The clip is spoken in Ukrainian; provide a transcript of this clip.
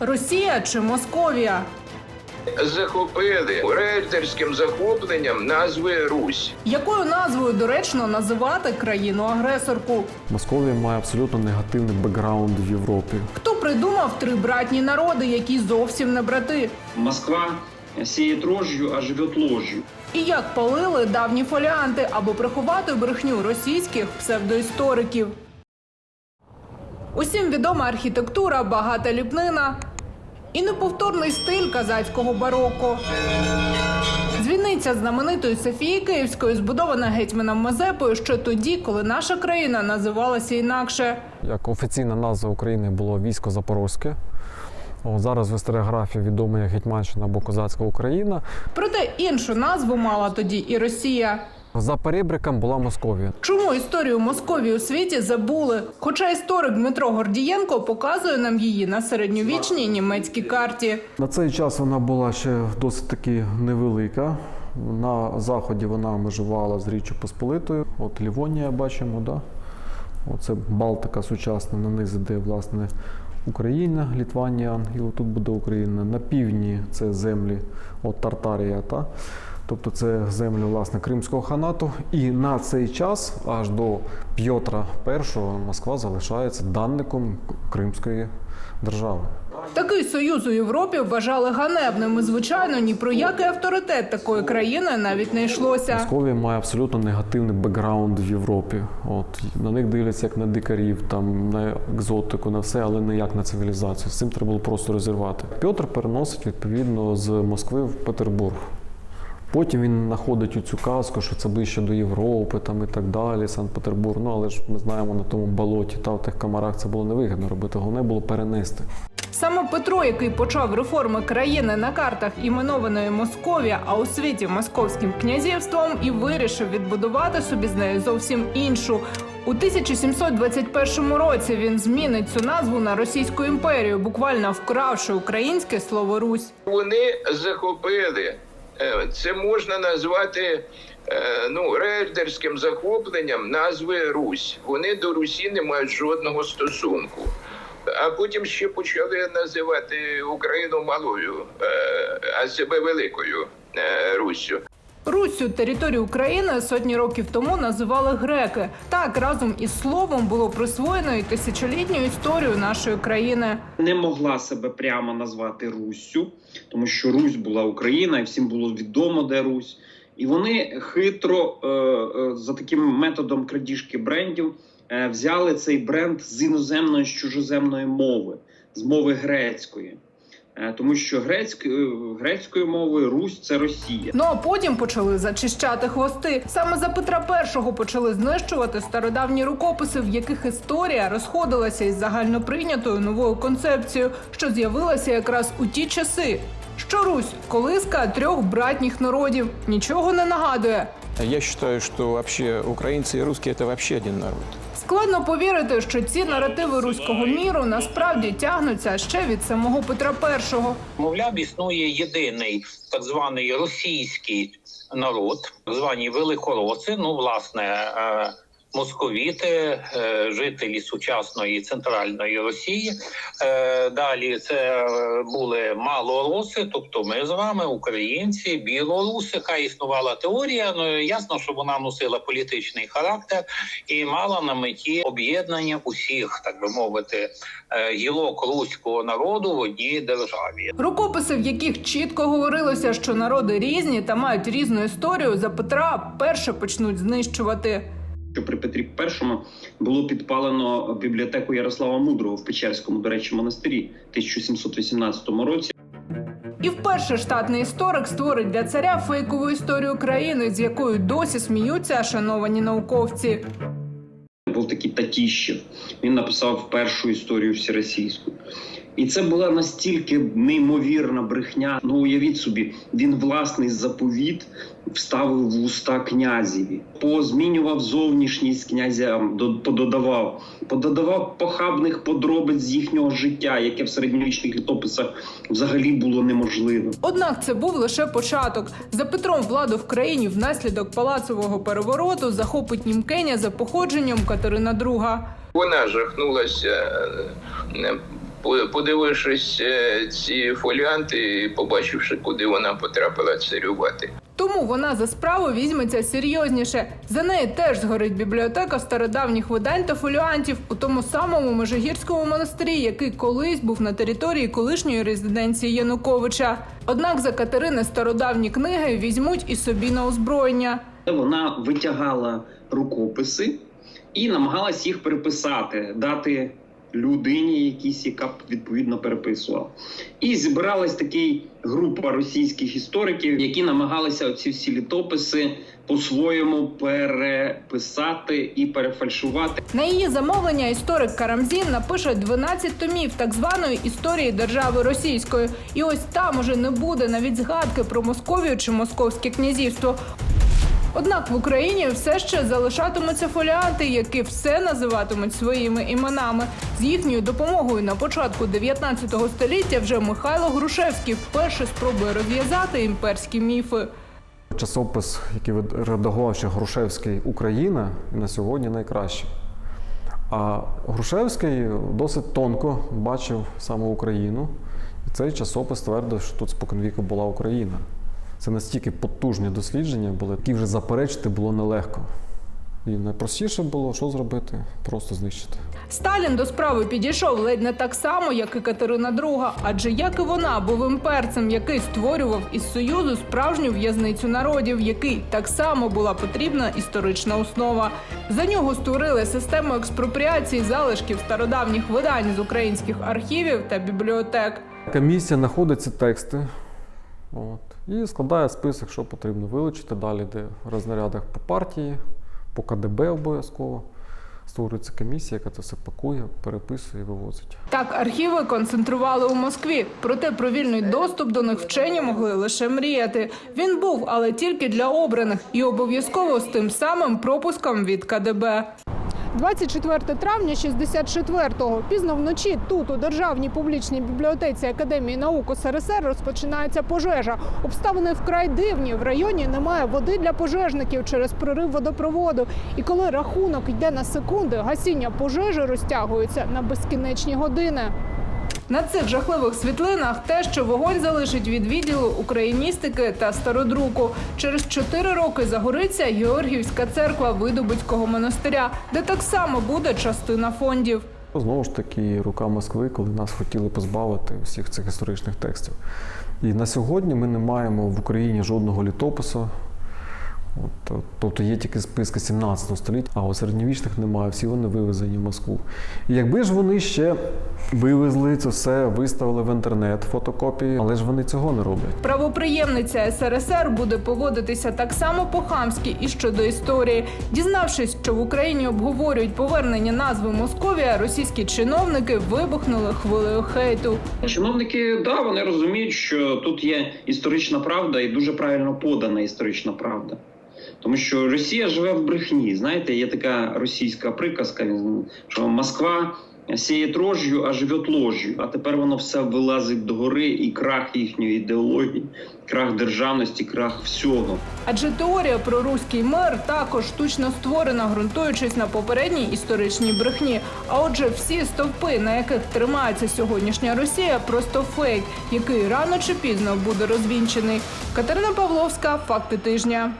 Росія чи Московія? захопили рейдерським захопленням назви Русь. Якою назвою доречно називати країну-агресорку? Московія має абсолютно негативний бекграунд в Європі. Хто придумав три братні народи, які зовсім не брати? Москва сеет рожью, а живет ложью. І як палили давні фоліанти, аби приховати брехню російських псевдоісториків? Усім відома архітектура, багата ліпнина і неповторний стиль казацького бароко. Дзвіниця знаменитої Софії Київської збудована гетьманом Мазепою ще тоді, коли наша країна називалася інакше. Як офіційна назва України було військо Запорозьке. О, зараз в історіографії відомо як Гетьманщина або Козацька Україна. Проте іншу назву мала тоді і Росія. За перебриком була Московія. Чому історію Московії у світі забули? Хоча історик Дмитро Гордієнко показує нам її на середньовічній німецькій карті. На цей час вона була ще досить таки невелика. На заході вона межувала з Річчю Посполитою. От Лівонія бачимо, да? Оце Балтика сучасна, на низ іде власне Україна, Літванія, і отут буде Україна. На півдні це землі от Тартарія, та? Тобто це землі власне Кримського ханату. І на цей час, аж до П'єтра І, Москва залишається данником Кримської держави. Такий союз у Європі вважали ганебним. І, звичайно, ні про який авторитет такої країни навіть не йшлося. Московія має абсолютно негативний бекграунд в Європі. От на них дивляться як на дикарів, там на екзотику, на все, але не як на цивілізацію. З цим треба було просто розірвати. Петр переносить відповідно з Москви в Петербург. Потім він знаходить у цю казку, що це ближче до Європи там і так далі, Санкт-Петербург. Ну але ж ми знаємо на тому болоті та в тих комарах це було невигідно робити. Головне було перенести. Саме Петро, який почав реформи країни на картах іменованої Московія, а у світі московським князівством, і вирішив відбудувати собі з нею зовсім іншу. У 1721 році він змінить цю назву на Російську імперію, буквально вкравши українське слово Русь. Вони захопили. Е, Це можна назвати е, ну, рейдерським захопленням назви Русь. Вони до Русі не мають жодного стосунку. А потім ще почали називати Україну малою, е, а себе великою Руссю. Руссю територію України сотні років тому називали греки. Так разом із словом було присвоєно і тисячолітню історію нашої країни. Не могла себе прямо назвати Руссю, тому що Русь була Україна, і всім було відомо, де Русь. І вони хитро е, е, за таким методом крадіжки брендів е, взяли цей бренд з іноземної з чужоземної мови, з мови грецької. Е, тому що грецькою, грецькою мовою Русь це Росія. Ну а потім почали зачищати хвости. Саме за Петра І почали знищувати стародавні рукописи, в яких історія розходилася із загальноприйнятою новою концепцією, що з'явилася якраз у ті часи. Що Русь колиска трьох братніх народів нічого не нагадує. Я считаю, що вообще українці і русські це вообще один народ. Складно повірити, що ці наративи руського міру насправді тягнуться ще від самого Петра І. Мовляв, існує єдиний так званий російський народ, так звані великороси. Ну, власне, е, московіти, е, жителі сучасної центральної Росії. Е, Далі це були малороси, тобто ми з вами, українці, білоруси. Яка існувала теорія. Ну ясно, що вона носила політичний характер і мала на меті об'єднання усіх, так би мовити, е, гілок руського народу в одній державі. Рукописи, в яких чітко говорилося, що народи різні та мають різну історію, за Петра перше почнуть знищувати. Що при Петрі І було підпалено бібліотеку Ярослава Мудрого в Печерському, до речі, монастирі в 1718 році. І вперше штатний історик створить для царя фейкову історію країни, з якою досі сміються шановані науковці. Був такий Татіщев. Він написав першу історію всеросійську. І це була настільки неймовірна брехня. Ну уявіть собі, він власний заповіт вставив в уста князеві, позмінював зовнішність князям, до- пододавав, пододавав похабних подробиць з їхнього життя, яке в середньовічних літописах взагалі було неможливим. Однак це був лише початок. За Петром владу в країні внаслідок палацового перевороту захопить німкеня за походженням Катерина II. Вона жахнулася е, по- подивившись е, ці фоліанти і побачивши, куди вона потрапила царювати. Тому вона за справу візьметься серйозніше. За неї теж згорить бібліотека стародавніх видань та фоліантів у тому самому Межигірському монастирі, який колись був на території колишньої резиденції Януковича. Однак за Катерини стародавні книги візьмуть і собі на озброєння. Вона витягала рукописи і намагалась їх переписати, дати людині, якійсь, яка відповідно переписувала. І зібралась такий група російських істориків, які намагалися оці всі літописи по-своєму переписати і перефальшувати. На її замовлення історик Карамзін напише 12 томів так званої історії держави російської. І ось там уже не буде навіть згадки про Московію чи Московське князівство. Однак в Україні все ще залишатимуться фоліанти, які все називатимуть своїми іменами. З їхньою допомогою на початку 19 століття вже Михайло Грушевський вперше спробує розв'язати імперські міфи. Часопис, який редагував ще Грушевський Україна, на сьогодні найкращий. А Грушевський досить тонко бачив саме Україну. І цей часопис ствердив, що тут споконвіку була Україна. Це настільки потужні дослідження були, які вже заперечити було нелегко. І найпростіше було що зробити? Просто знищити. Сталін до справи підійшов ледь не так само, як і Катерина II, адже як і вона був імперцем, який створював із союзу справжню в'язницю народів, який так само була потрібна історична основа. За нього створили систему експропріації залишків стародавніх видань з українських архівів та бібліотек. Комісія знаходить ці тексти от, і складає список, що потрібно вилучити. Далі йде в рознарядах по партії, по КДБ обов'язково. Створюється комісія, яка це все пакує, переписує і вивозить. Так архіви концентрували у Москві. Проте про вільний доступ до них вчені могли лише мріяти. Він був, але тільки для обраних, і обов'язково з тим самим пропуском від КДБ. 24 травня 64-го. Пізно вночі тут, у Державній публічній бібліотеці Академії наук СРСР, розпочинається пожежа. Обставини вкрай дивні. В районі немає води для пожежників через прорив водопроводу. І коли рахунок йде на секунди, гасіння пожежі розтягується на безкінечні години. На цих жахливих світлинах те, що вогонь залишить від відділу україністики та стародруку. Через чотири роки загориться Георгіївська церква Видобицького монастиря, де так само буде частина фондів. Знову ж таки, рука Москви, коли нас хотіли позбавити всіх цих історичних текстів. І на сьогодні ми не маємо в Україні жодного літопису. От, тобто є тільки списки 17 століття, а у середньовічних немає, всі вони вивезені в Москву. І якби ж вони ще вивезли це все, виставили в інтернет фотокопії, але ж вони цього не роблять. Правоприємниця СРСР буде поводитися так само по-хамськи і щодо історії. Дізнавшись, що в Україні обговорюють повернення назви Московія, російські чиновники вибухнули хвилею хейту. Чиновники, да, вони розуміють, що тут є історична правда і дуже правильно подана історична правда. Тому що Росія живе в брехні. Знаєте, є така російська приказка, що Москва сіє дрожжю, а живе ложжю. А тепер воно все вилазить догори, і крах їхньої ідеології, крах державності, крах всього. Адже теорія про руський мир також штучно створена, ґрунтуючись на попередній історичній брехні. А отже, всі стовпи, на яких тримається сьогоднішня Росія, просто фейк, який рано чи пізно буде розвінчений. Катерина Павловська, факти тижня.